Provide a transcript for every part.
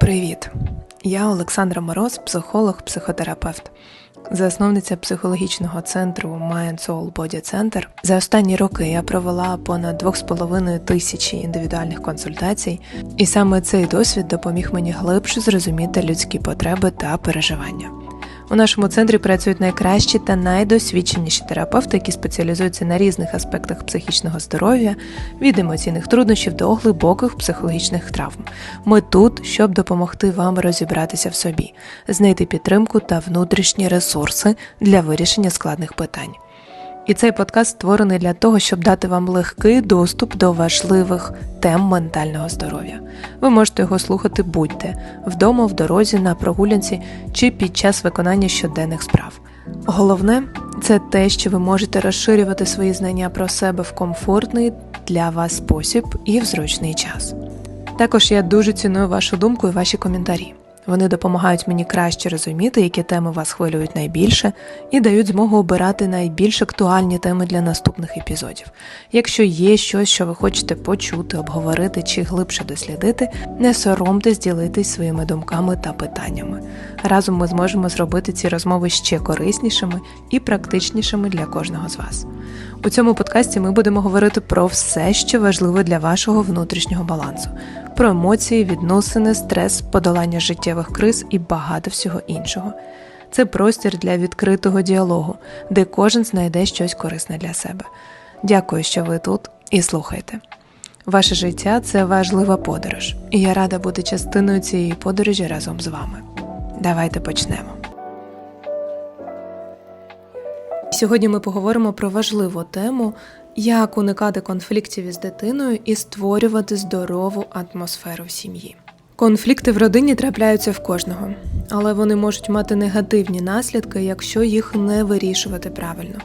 Привіт! Я Олександра Мороз, психолог, психотерапевт, засновниця психологічного центру Mind Soul Body Center. За останні роки я провела понад 2,5 тисячі індивідуальних консультацій, і саме цей досвід допоміг мені глибше зрозуміти людські потреби та переживання. У нашому центрі працюють найкращі та найдосвідченіші терапевти, які спеціалізуються на різних аспектах психічного здоров'я, від емоційних труднощів до глибоких психологічних травм. Ми тут, щоб допомогти вам розібратися в собі, знайти підтримку та внутрішні ресурси для вирішення складних питань. І цей подкаст створений для того, щоб дати вам легкий доступ до важливих тем ментального здоров'я. Ви можете його слухати будь-де вдома, в дорозі, на прогулянці чи під час виконання щоденних справ. Головне це те, що ви можете розширювати свої знання про себе в комфортний для вас спосіб і в зручний час. Також я дуже ціную вашу думку і ваші коментарі. Вони допомагають мені краще розуміти, які теми вас хвилюють найбільше, і дають змогу обирати найбільш актуальні теми для наступних епізодів. Якщо є щось, що ви хочете почути, обговорити чи глибше дослідити, не соромтесь ділитись своїми думками та питаннями. Разом ми зможемо зробити ці розмови ще кориснішими і практичнішими для кожного з вас. У цьому подкасті ми будемо говорити про все, що важливо для вашого внутрішнього балансу про емоції, відносини, стрес, подолання життєвих криз і багато всього іншого. Це простір для відкритого діалогу, де кожен знайде щось корисне для себе. Дякую, що ви тут і слухайте. Ваше життя це важлива подорож, і я рада бути частиною цієї подорожі разом з вами. Давайте почнемо. Сьогодні ми поговоримо про важливу тему, як уникати конфліктів із дитиною і створювати здорову атмосферу в сім'ї. Конфлікти в родині трапляються в кожного, але вони можуть мати негативні наслідки, якщо їх не вирішувати правильно.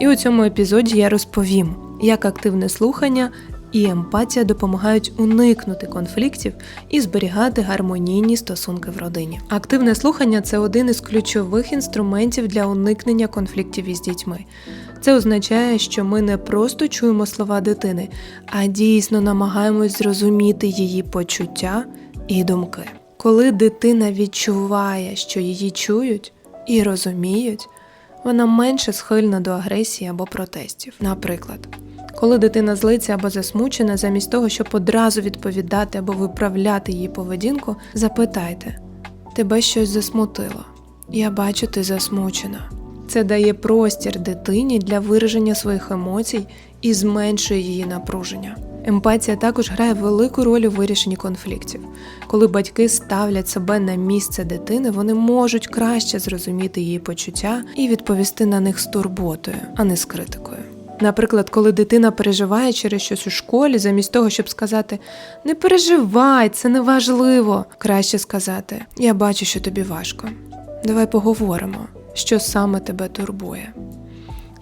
І у цьому епізоді я розповім, як активне слухання і емпатія допомагають уникнути конфліктів і зберігати гармонійні стосунки в родині. Активне слухання це один із ключових інструментів для уникнення конфліктів із дітьми. Це означає, що ми не просто чуємо слова дитини, а дійсно намагаємось зрозуміти її почуття і думки. Коли дитина відчуває, що її чують і розуміють, вона менше схильна до агресії або протестів. Наприклад, коли дитина злиться або засмучена, замість того, щоб одразу відповідати або виправляти її поведінку, запитайте: тебе щось засмутило? Я бачу, ти засмучена. Це дає простір дитині для вираження своїх емоцій і зменшує її напруження. Емпатія також грає велику роль у вирішенні конфліктів. Коли батьки ставлять себе на місце дитини, вони можуть краще зрозуміти її почуття і відповісти на них з турботою, а не з критикою. Наприклад, коли дитина переживає через щось у школі, замість того, щоб сказати Не переживай, це не важливо, краще сказати Я бачу, що тобі важко. Давай поговоримо, що саме тебе турбує.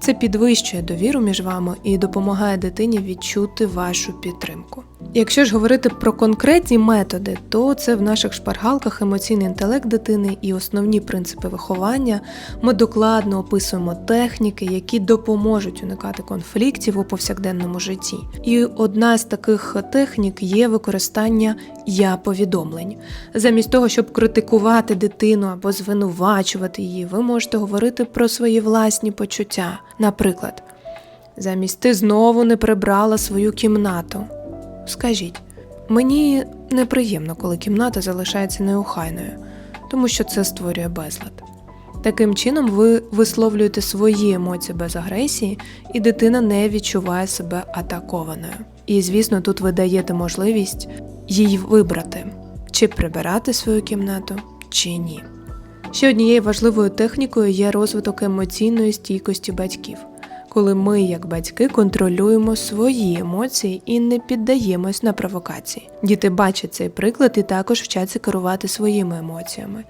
Це підвищує довіру між вами і допомагає дитині відчути вашу підтримку. Якщо ж говорити про конкретні методи, то це в наших шпаргалках емоційний інтелект дитини і основні принципи виховання. Ми докладно описуємо техніки, які допоможуть уникати конфліктів у повсякденному житті. І одна з таких технік є використання я повідомлень. Замість того, щоб критикувати дитину або звинувачувати її, ви можете говорити про свої власні почуття. Наприклад, замість ти знову не прибрала свою кімнату. Скажіть, мені неприємно, коли кімната залишається неохайною, тому що це створює безлад. Таким чином, ви висловлюєте свої емоції без агресії, і дитина не відчуває себе атакованою. І, звісно, тут ви даєте можливість їй вибрати, чи прибирати свою кімнату, чи ні. Ще однією важливою технікою є розвиток емоційної стійкості батьків коли ми, як батьки, контролюємо свої емоції і не піддаємось на провокації. Діти бачать цей приклад і також вчаться керувати своїми емоціями.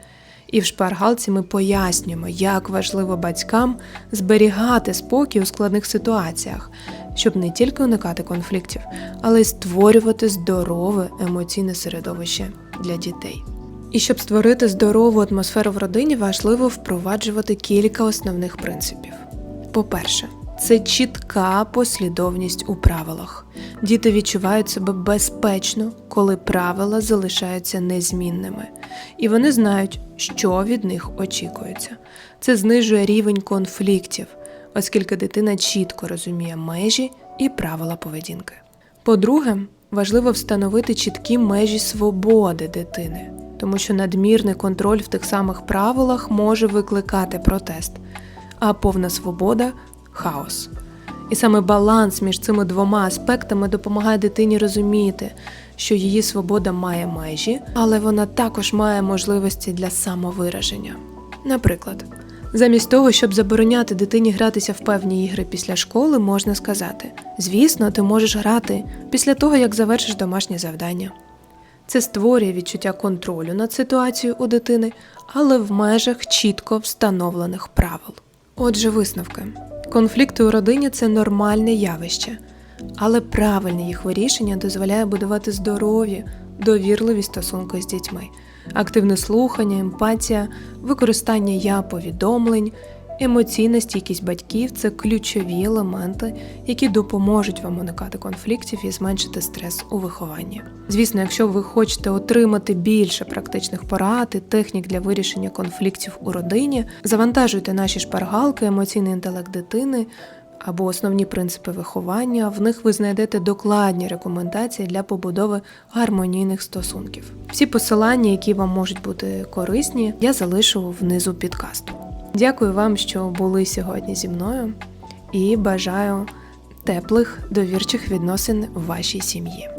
І в шпаргалці ми пояснюємо, як важливо батькам зберігати спокій у складних ситуаціях, щоб не тільки уникати конфліктів, але й створювати здорове емоційне середовище для дітей. І щоб створити здорову атмосферу в родині, важливо впроваджувати кілька основних принципів. По-перше, це чітка послідовність у правилах. Діти відчувають себе безпечно, коли правила залишаються незмінними, і вони знають, що від них очікується. Це знижує рівень конфліктів, оскільки дитина чітко розуміє межі і правила поведінки. По-друге, важливо встановити чіткі межі свободи дитини, тому що надмірний контроль в тих самих правилах може викликати протест, а повна свобода хаос. І саме баланс між цими двома аспектами допомагає дитині розуміти, що її свобода має межі, але вона також має можливості для самовираження. Наприклад, замість того, щоб забороняти дитині гратися в певні ігри після школи, можна сказати: звісно, ти можеш грати після того, як завершиш домашнє завдання. Це створює відчуття контролю над ситуацією у дитини, але в межах чітко встановлених правил. Отже, висновки. Конфлікти у родині це нормальне явище, але правильне їх вирішення дозволяє будувати здорові, довірливі стосунки з дітьми, активне слухання, емпатія, використання я повідомлень, емоційна стійкість батьків це ключові елементи, які допоможуть вам уникати конфліктів і зменшити стрес у вихованні. Звісно, якщо ви хочете отримати більше практичних порад і технік для вирішення конфліктів у родині, завантажуйте наші шпаргалки, емоційний інтелект дитини. Або основні принципи виховання, в них ви знайдете докладні рекомендації для побудови гармонійних стосунків. Всі посилання, які вам можуть бути корисні, я залишу внизу підкасту. Дякую вам, що були сьогодні зі мною, і бажаю теплих довірчих відносин в вашій сім'ї.